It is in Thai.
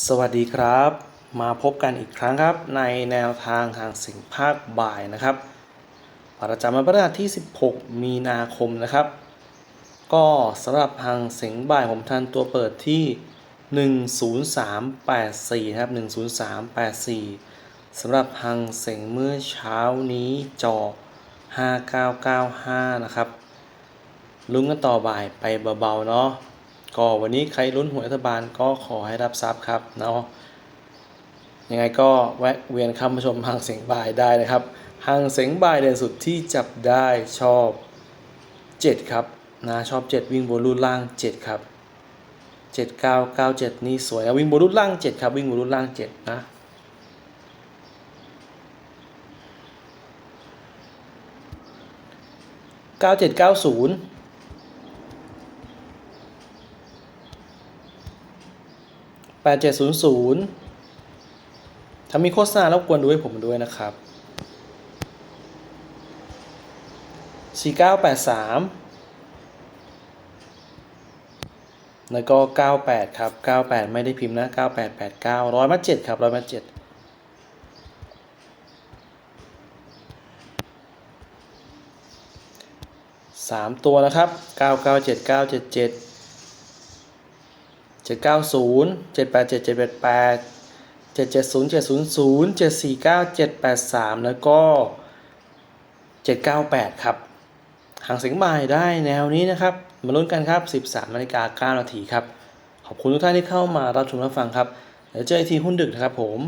สวัสดีครับ มาพบกันอีกครั้งครับ ในแนวทางทางสิ่งภาคบ่ายนะครับ ประจำวันพฤหัสที่ 16 มีนาคมนะครับ ก็สำหรับทางเสียงบ่ายผมทันตัวเปิดที่ 10384ครับ10384สำหรับทางเสียงเมื่อเช้านี้จอ 5995 นะครับลุ้นกันต่อบ่ายไปเบาๆเนาะ ก็วันนี้ใครลุ้นหวยรัฐบาลก็ขอให้รับทรัพย์ครับเนาะยังไงก็แวะเวียนคำชมหางเสียงบ่ายได้นะครับหางเสียงบ่ายเด่นสุดที่จับได้ชอบ 7 ครับนะชอบ 7 วิ่งบนรูดล่าง 7 ครับ 7 9 9 7 นี่สวยนะวิ่งบนรูดล่าง 7 ครับวิ่งบนรูดล่าง 7 นะเก้าเจ็ดเก้าศูนย์แปดเจ็ดศูนย์ศูนย์ถ้ามีโฆษณารบกวนดูให้ผมด้วยนะครับสี่เก้าแปดสามแล้วก็เก้าแปดครับเก้าแปดไม่ได้พิมพ์นะเก้าแปดแปดเก้าร้อยมาเจ็ดครับร้อยมาเจ็ดสามตัวนะครับเก้าเก้าเจ็ดเก้าเจ็ดเจ็ดเจ็ดเก้าศูนย์เจ็ดแปดเจ็ดเจ็ดแปดแปดเจ็ดเจ็ดศูนย์เจ็ดศูนย์ศูนย์เจ็ดสี่เก้าเจ็ดแปดสามแล้วก็เจ็ดเก้าแปดครับหางเสียงบ่ายได้แนวนี้นะครับ มาลุ้นกันครับสิบสามนาฬิกาเก้านาทีครับ ขอบคุณทุกท่านที่เข้ามารับชมรับฟังครับ เดี๋ยวเจออีกทีหุ้นดึกนะครับผม